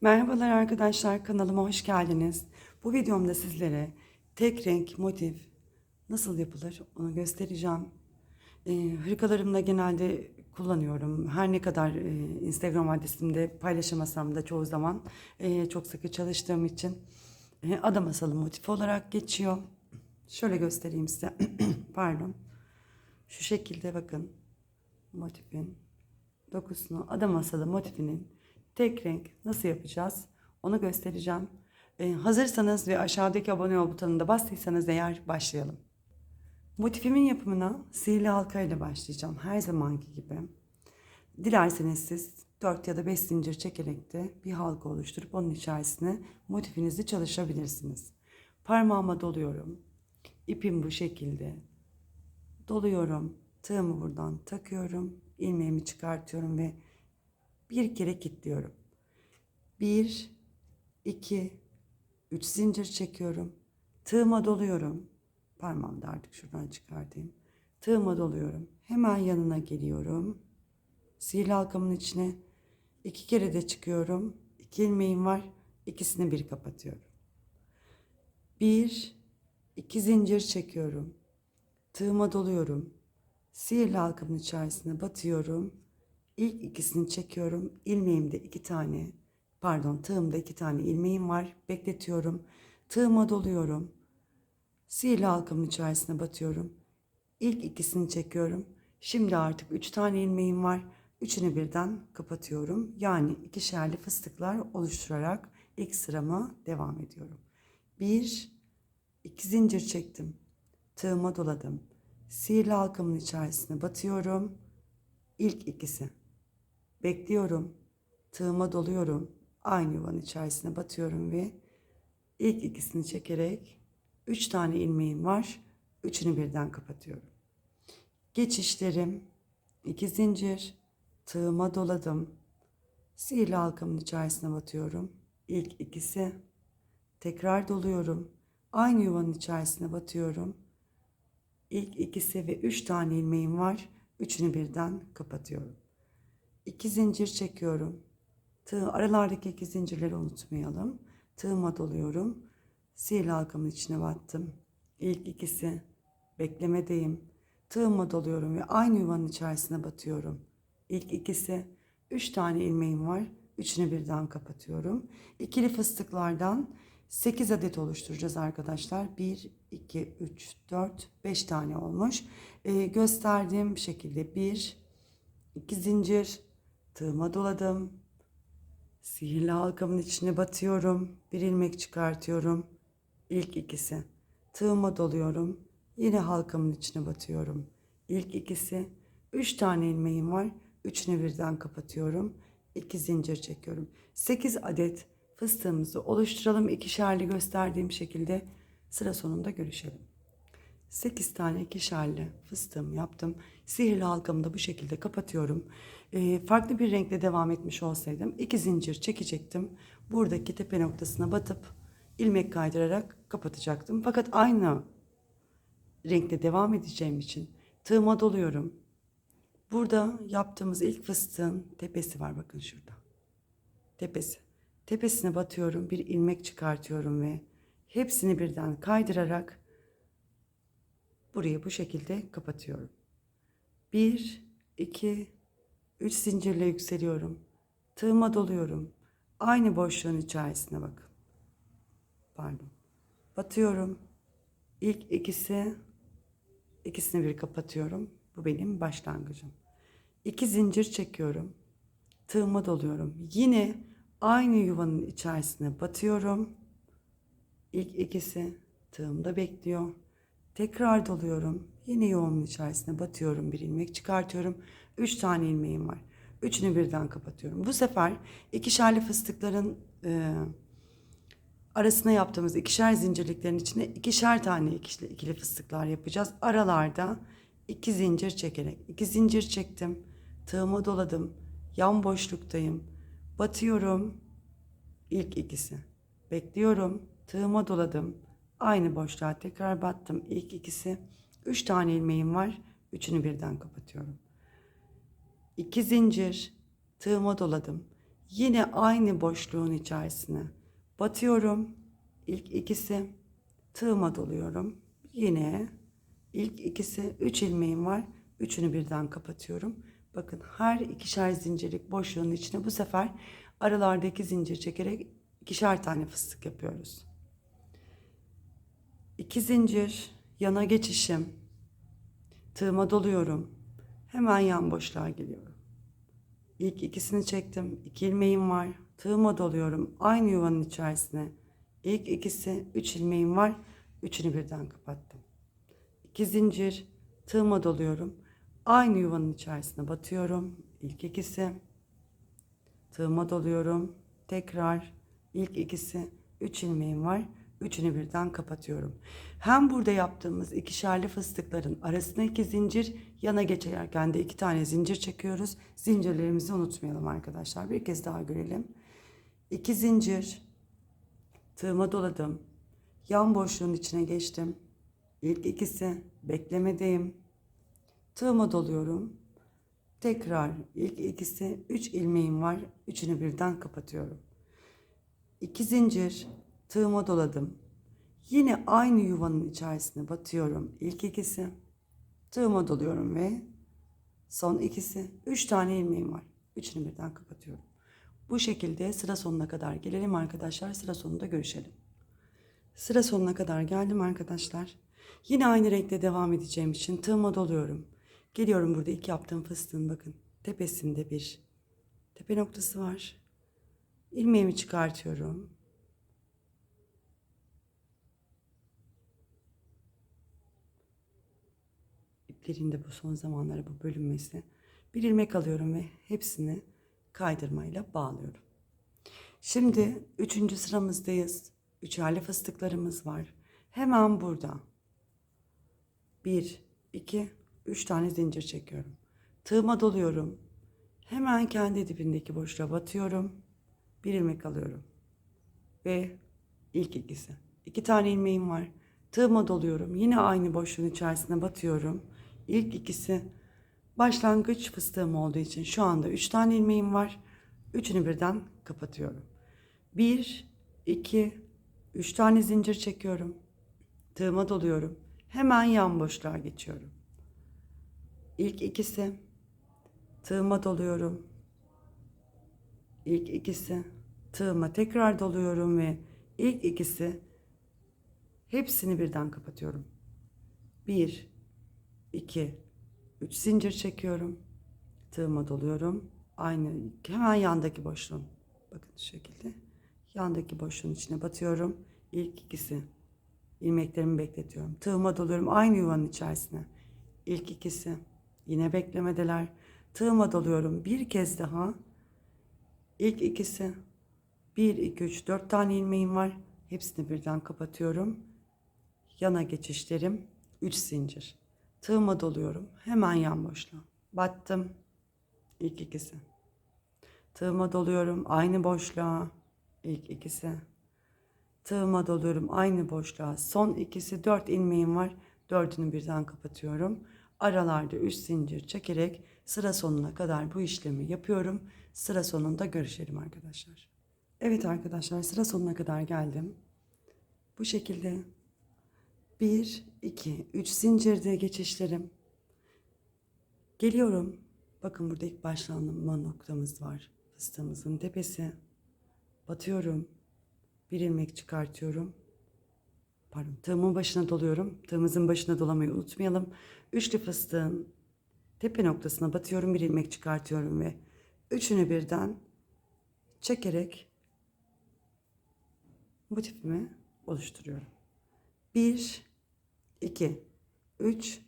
Merhabalar arkadaşlar kanalıma hoş geldiniz. Bu videomda sizlere tek renk motif nasıl yapılır onu göstereceğim. Ee, hırkalarımda genelde kullanıyorum. Her ne kadar e, Instagram adresimde paylaşamasam da çoğu zaman e, çok sıkı çalıştığım için e, ada masalı motif olarak geçiyor. Şöyle göstereyim size. Pardon. Şu şekilde bakın motifin dokusunu ada masalı motifinin tek renk nasıl yapacağız onu göstereceğim. Ee, hazırsanız ve aşağıdaki abone ol butonuna bastıysanız eğer başlayalım. Motifimin yapımına sihirli halka ile başlayacağım her zamanki gibi. Dilerseniz siz 4 ya da 5 zincir çekerek de bir halka oluşturup onun içerisine motifinizi çalışabilirsiniz. Parmağıma doluyorum. İpim bu şekilde. Doluyorum. Tığımı buradan takıyorum. ilmeğimi çıkartıyorum ve bir kere kilitliyorum. Bir, iki, üç zincir çekiyorum. Tığıma doluyorum. Parmağımı da artık şuradan çıkartayım. Tığıma doluyorum. Hemen yanına geliyorum. Sihirli halkamın içine iki kere de çıkıyorum. İki ilmeğim var. İkisini bir kapatıyorum. Bir, iki zincir çekiyorum. Tığıma doluyorum. Sihirli halkamın içerisine batıyorum. İlk ikisini çekiyorum. İlmeğimde iki tane, pardon tığımda iki tane ilmeğim var. Bekletiyorum. Tığıma doluyorum. Sihirli halkamın içerisine batıyorum. İlk ikisini çekiyorum. Şimdi artık üç tane ilmeğim var. Üçünü birden kapatıyorum. Yani ikişerli fıstıklar oluşturarak ilk sırama devam ediyorum. Bir, iki zincir çektim. Tığıma doladım. Sihirli halkamın içerisine batıyorum. İlk ikisi. Bekliyorum. Tığıma doluyorum. Aynı yuvanın içerisine batıyorum ve ilk ikisini çekerek üç tane ilmeğim var. Üçünü birden kapatıyorum. Geçişlerim. iki zincir. Tığıma doladım. Sihirli halkamın içerisine batıyorum. İlk ikisi. Tekrar doluyorum. Aynı yuvanın içerisine batıyorum. İlk ikisi ve üç tane ilmeğim var. Üçünü birden kapatıyorum. İki zincir çekiyorum. Tığ aralardaki iki zincirleri unutmayalım. Tığıma doluyorum. Sihirli halkamın içine battım. İlk ikisi beklemedeyim. Tığıma doluyorum ve aynı yuvanın içerisine batıyorum. İlk ikisi üç tane ilmeğim var. Üçünü birden kapatıyorum. İkili fıstıklardan 8 adet oluşturacağız arkadaşlar. 1, 2, 3, 4, 5 tane olmuş. Ee, gösterdiğim şekilde 1, 2 zincir, tığıma doladım. Sihirli halkamın içine batıyorum. Bir ilmek çıkartıyorum. İlk ikisi. Tığıma doluyorum. Yine halkamın içine batıyorum. İlk ikisi. Üç tane ilmeğim var. Üçünü birden kapatıyorum. İki zincir çekiyorum. Sekiz adet fıstığımızı oluşturalım. İkişerli gösterdiğim şekilde sıra sonunda görüşelim. 8 tane ikişerli fıstığımı yaptım. Sihirli halkamı da bu şekilde kapatıyorum. Ee, farklı bir renkle devam etmiş olsaydım iki zincir çekecektim. Buradaki tepe noktasına batıp ilmek kaydırarak kapatacaktım. Fakat aynı renkle devam edeceğim için tığıma doluyorum. Burada yaptığımız ilk fıstığın tepesi var bakın şurada. Tepesi. Tepesine batıyorum, bir ilmek çıkartıyorum ve hepsini birden kaydırarak burayı bu şekilde kapatıyorum. Bir, iki, üç zincirle yükseliyorum. Tığıma doluyorum. Aynı boşluğun içerisine bakın. Pardon. Batıyorum. İlk ikisi, ikisini bir kapatıyorum. Bu benim başlangıcım. İki zincir çekiyorum. Tığıma doluyorum. Yine aynı yuvanın içerisine batıyorum. İlk ikisi tığımda bekliyor. Tekrar doluyorum. Yine yuvanın içerisine batıyorum. Bir ilmek çıkartıyorum. Üç tane ilmeğim var. Üçünü birden kapatıyorum. Bu sefer ikişerli fıstıkların e, arasına yaptığımız ikişer zincirliklerin içine ikişer tane ikili, ikili fıstıklar yapacağız. Aralarda iki zincir çekerek. iki zincir çektim. Tığımı doladım. Yan boşluktayım. Batıyorum. İlk ikisi. Bekliyorum. Tığıma doladım. Aynı boşluğa tekrar battım. İlk ikisi. Üç tane ilmeğim var. Üçünü birden kapatıyorum. İki zincir. Tığıma doladım. Yine aynı boşluğun içerisine batıyorum. İlk ikisi tığıma doluyorum. Yine ilk ikisi 3 ilmeğim var. Üçünü birden kapatıyorum. Bakın her ikişer zincirlik boşluğun içine bu sefer aralardaki zincir çekerek ikişer tane fıstık yapıyoruz. İki zincir yana geçişim. Tığıma doluyorum. Hemen yan boşluğa geliyorum. İlk ikisini çektim. İki ilmeğim var. Tığıma doluyorum. Aynı yuvanın içerisine. İlk ikisi üç ilmeğim var. Üçünü birden kapattım. İki zincir. Tığıma doluyorum. Aynı yuvanın içerisine batıyorum. İlk ikisi. Tığıma doluyorum. Tekrar ilk ikisi. Üç ilmeğim var. Üçünü birden kapatıyorum. Hem burada yaptığımız ikişerli fıstıkların arasına iki zincir, yana geçerken de iki tane zincir çekiyoruz. Zincirlerimizi unutmayalım arkadaşlar. Bir kez daha görelim. İki zincir, tığıma doladım. Yan boşluğun içine geçtim. İlk ikisi, beklemedeyim. Tığıma doluyorum. Tekrar ilk ikisi, üç ilmeğim var. Üçünü birden kapatıyorum. İki zincir, tığıma doladım. Yine aynı yuvanın içerisine batıyorum. İlk ikisi, tığıma doluyorum ve son ikisi, üç tane ilmeğim var. Üçünü birden kapatıyorum. Bu şekilde sıra sonuna kadar gelelim arkadaşlar. Sıra sonunda görüşelim. Sıra sonuna kadar geldim arkadaşlar. Yine aynı renkte devam edeceğim için tığıma doluyorum. Geliyorum burada ilk yaptığım fıstığın bakın tepesinde bir tepe noktası var. İlmeğimi çıkartıyorum. İplerin de bu son zamanlarda bu bölünmesi. Bir ilmek alıyorum ve hepsini kaydırmayla bağlıyorum. Şimdi üçüncü sıramızdayız. Üçerli fıstıklarımız var. Hemen burada. Bir, iki, üç tane zincir çekiyorum. Tığıma doluyorum. Hemen kendi dibindeki boşluğa batıyorum. Bir ilmek alıyorum. Ve ilk ikisi. İki tane ilmeğim var. Tığıma doluyorum. Yine aynı boşluğun içerisine batıyorum. İlk ikisi başlangıç fıstığım olduğu için şu anda üç tane ilmeğim var. Üçünü birden kapatıyorum. Bir, iki, üç tane zincir çekiyorum. Tığıma doluyorum. Hemen yan boşluğa geçiyorum. İlk ikisi tığıma doluyorum. İlk ikisi tığıma tekrar doluyorum ve ilk ikisi hepsini birden kapatıyorum. Bir, iki, üç zincir çekiyorum. Tığıma doluyorum. Aynı hemen yandaki boşluğun. Bakın şu şekilde. Yandaki boşluğun içine batıyorum. İlk ikisi ilmeklerimi bekletiyorum. Tığıma doluyorum aynı yuvanın içerisine. İlk ikisi yine beklemedeler. Tığıma doluyorum bir kez daha. İlk ikisi 1, 2, 3, 4 tane ilmeğim var. Hepsini birden kapatıyorum. Yana geçişlerim 3 zincir. Tığıma doluyorum. Hemen yan boşluğa. Battım. İlk ikisi. Tığıma doluyorum. Aynı boşluğa. İlk ikisi. Tığıma doluyorum. Aynı boşluğa. Son ikisi 4 ilmeğim var. Dördünü birden kapatıyorum. Aralarda 3 zincir çekerek sıra sonuna kadar bu işlemi yapıyorum. Sıra sonunda görüşelim arkadaşlar. Evet arkadaşlar sıra sonuna kadar geldim. Bu şekilde 1, 2, 3 zincirde geçişlerim. Geliyorum. Bakın burada ilk başlanma noktamız var. Fıstığımızın tepesi. Batıyorum. Bir ilmek çıkartıyorum. Pardon tığımın başına doluyorum. Tığımızın başına dolamayı unutmayalım. Üçlü fıstığın tepe noktasına batıyorum. Bir ilmek çıkartıyorum ve üçünü birden çekerek motifimi oluşturuyorum. 1, 2, 3,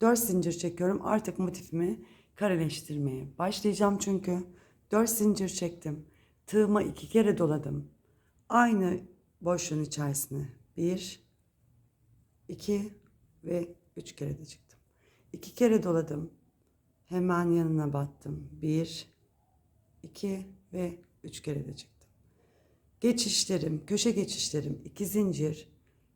4 zincir çekiyorum. Artık motifimi kareleştirmeye başlayacağım çünkü 4 zincir çektim. Tığıma iki kere doladım. Aynı boşluğun içerisine 1, 2 ve 3 kere de çıktım. 2 kere doladım. Hemen yanına battım. 1, 2 ve 3 kere de çıktım. Geçişlerim, köşe geçişlerim, iki zincir,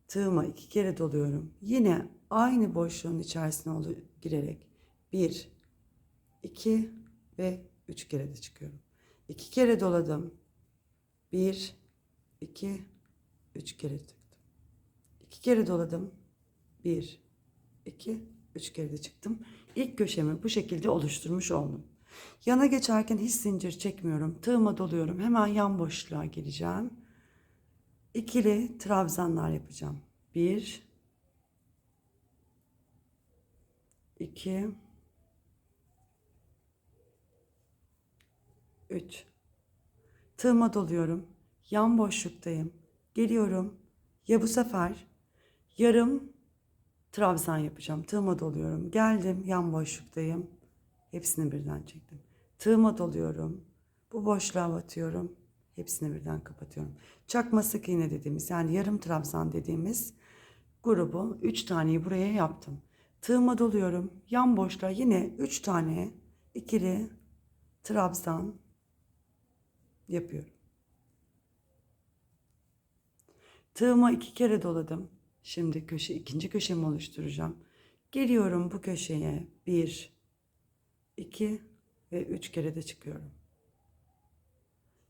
tığıma iki kere doluyorum. Yine aynı boşluğun içerisine girerek bir, iki ve üç kere de çıkıyorum. İki kere doladım. Bir, iki, üç kere çıktım. İki kere doladım. Bir, iki, üç kere de çıktım. İlk köşemi bu şekilde oluşturmuş oldum. Yana geçerken hiç zincir çekmiyorum. Tığıma doluyorum. Hemen yan boşluğa gireceğim. İkili trabzanlar yapacağım. Bir, iki, üç. Tığıma doluyorum. Yan boşluktayım. Geliyorum. Ya bu sefer yarım trabzan yapacağım. Tığıma doluyorum. Geldim. Yan boşluktayım. Hepsini birden çektim. Tığıma doluyorum. Bu boşluğa batıyorum. Hepsini birden kapatıyorum. Çakma sık iğne dediğimiz yani yarım trabzan dediğimiz grubu 3 taneyi buraya yaptım. Tığıma doluyorum. Yan boşluğa yine 3 tane ikili trabzan yapıyorum. Tığıma iki kere doladım. Şimdi köşe ikinci köşemi oluşturacağım. Geliyorum bu köşeye bir, iki ve üç kere de çıkıyorum.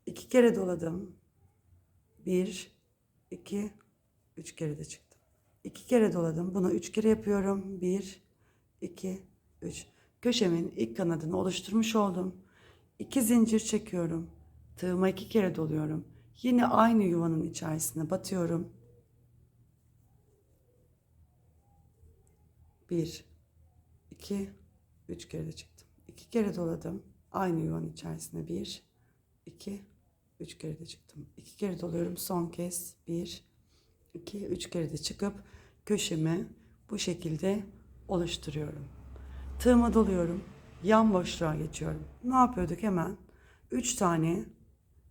İki kere doladım. Bir, iki, üç kere de çıktım. İki kere doladım. Bunu üç kere yapıyorum. Bir, iki, üç. Köşemin ilk kanadını oluşturmuş oldum. İki zincir çekiyorum. Tığıma iki kere doluyorum. Yine aynı yuvanın içerisine batıyorum. Bir, iki, üç kere de çıktım. İki kere doladım. Aynı yuvanın içerisine bir, iki, üç kere de çıktım. İki kere doluyorum. Son kez bir, iki, üç kere de çıkıp köşemi bu şekilde oluşturuyorum. Tığıma doluyorum. Yan boşluğa geçiyorum. Ne yapıyorduk hemen? Üç tane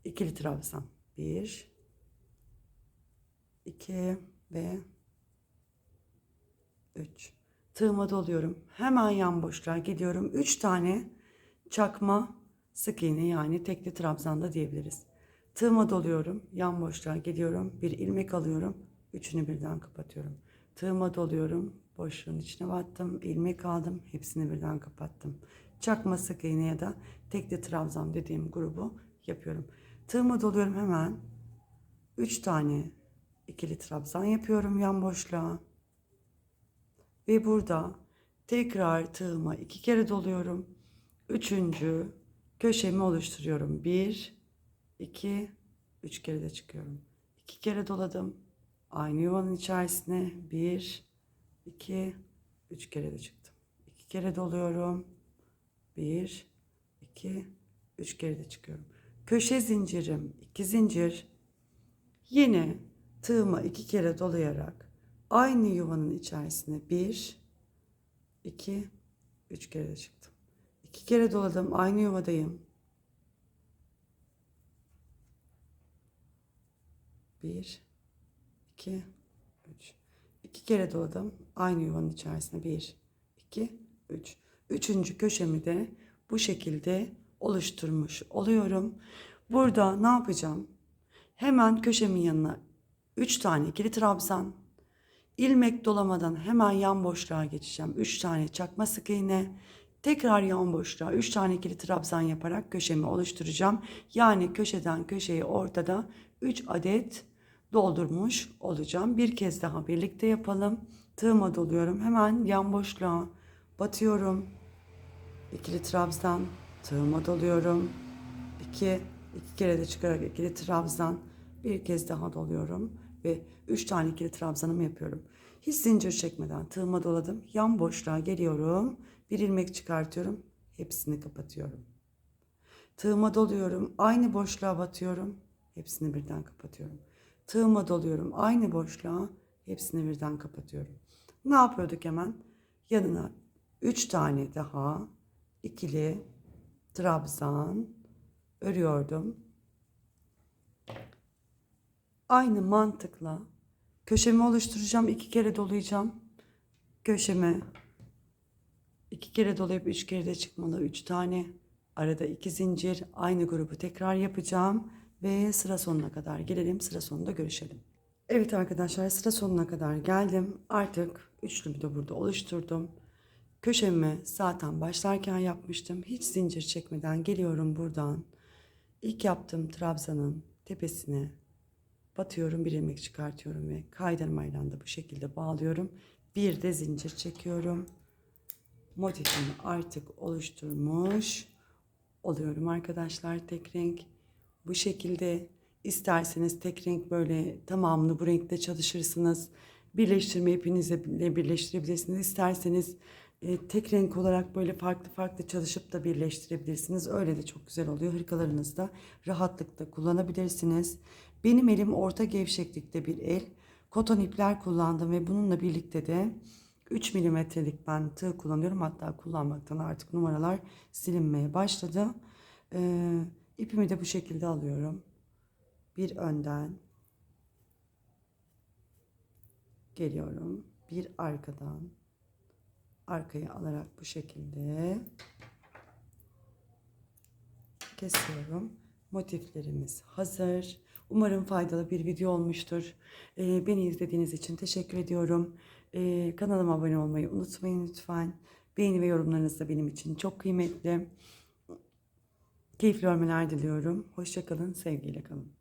ikili trabzan. Bir, iki ve üç. Tığıma doluyorum. Hemen yan boşluğa gidiyorum. Üç tane çakma sık iğne yani tekli trabzanda diyebiliriz. Tığıma doluyorum. Yan boşluğa gidiyorum. Bir ilmek alıyorum. Üçünü birden kapatıyorum. Tığıma doluyorum. Boşluğun içine battım. ilmek aldım. Hepsini birden kapattım. Çakma sık iğne ya da tekli trabzan dediğim grubu yapıyorum. Tığıma doluyorum hemen. 3 tane ikili trabzan yapıyorum yan boşluğa. Ve burada tekrar tığıma iki kere doluyorum. Üçüncü köşemi oluşturuyorum. Bir, iki, üç kere de çıkıyorum. İki kere doladım. Aynı yuvanın içerisine bir, iki, üç kere de çıktım. İki kere doluyorum. Bir, iki, üç kere de çıkıyorum köşe zincirim iki zincir yine tığıma iki kere dolayarak aynı yuvanın içerisine bir iki üç kere de çıktım iki kere doladım aynı yuvadayım bir iki üç iki kere doladım aynı yuvanın içerisine bir iki üç üçüncü köşemi de bu şekilde oluşturmuş oluyorum. Burada ne yapacağım? Hemen köşemin yanına 3 tane ikili trabzan, ilmek dolamadan hemen yan boşluğa geçeceğim. 3 tane çakma sık iğne, tekrar yan boşluğa 3 tane ikili trabzan yaparak köşemi oluşturacağım. Yani köşeden köşeyi ortada 3 adet doldurmuş olacağım. Bir kez daha birlikte yapalım. Tığıma doluyorum. Hemen yan boşluğa batıyorum. İkili trabzan, Tığıma doluyorum. İki, iki kere de çıkarak ikili trabzan. Bir kez daha doluyorum. Ve üç tane ikili trabzanımı yapıyorum. Hiç zincir çekmeden tığıma doladım. Yan boşluğa geliyorum. Bir ilmek çıkartıyorum. Hepsini kapatıyorum. Tığıma doluyorum. Aynı boşluğa batıyorum. Hepsini birden kapatıyorum. Tığıma doluyorum. Aynı boşluğa hepsini birden kapatıyorum. Ne yapıyorduk hemen? Yanına 3 tane daha ikili trabzan örüyordum. Aynı mantıkla köşemi oluşturacağım. iki kere dolayacağım. Köşeme iki kere dolayıp üç kere de çıkmalı. Üç tane arada iki zincir aynı grubu tekrar yapacağım. Ve sıra sonuna kadar gelelim. Sıra sonunda görüşelim. Evet arkadaşlar sıra sonuna kadar geldim. Artık üçlümü de burada oluşturdum. Köşemi zaten başlarken yapmıştım. Hiç zincir çekmeden geliyorum buradan. İlk yaptığım trabzanın tepesine batıyorum bir ilmek çıkartıyorum ve kaydırmayla da bu şekilde bağlıyorum. Bir de zincir çekiyorum. Motifimi artık oluşturmuş oluyorum arkadaşlar tek renk. Bu şekilde isterseniz tek renk böyle tamamını bu renkte çalışırsınız. Birleştirme ipinizle birleştirebilirsiniz. İsterseniz e, tek renk olarak böyle farklı farklı çalışıp da birleştirebilirsiniz. Öyle de çok güzel oluyor. Hırkalarınızda rahatlıkla kullanabilirsiniz. Benim elim orta gevşeklikte bir el. Koton ipler kullandım ve bununla birlikte de 3 milimetrelik ben tığ kullanıyorum. Hatta kullanmaktan artık numaralar silinmeye başladı. Ee, ipimi de bu şekilde alıyorum. Bir önden geliyorum. Bir arkadan arkaya alarak bu şekilde kesiyorum. Motiflerimiz hazır. Umarım faydalı bir video olmuştur. Ee, beni izlediğiniz için teşekkür ediyorum. Ee, kanalıma abone olmayı unutmayın lütfen. Beğeni ve yorumlarınız da benim için çok kıymetli. Keyifli örmeler diliyorum. Hoşçakalın, sevgiyle kalın.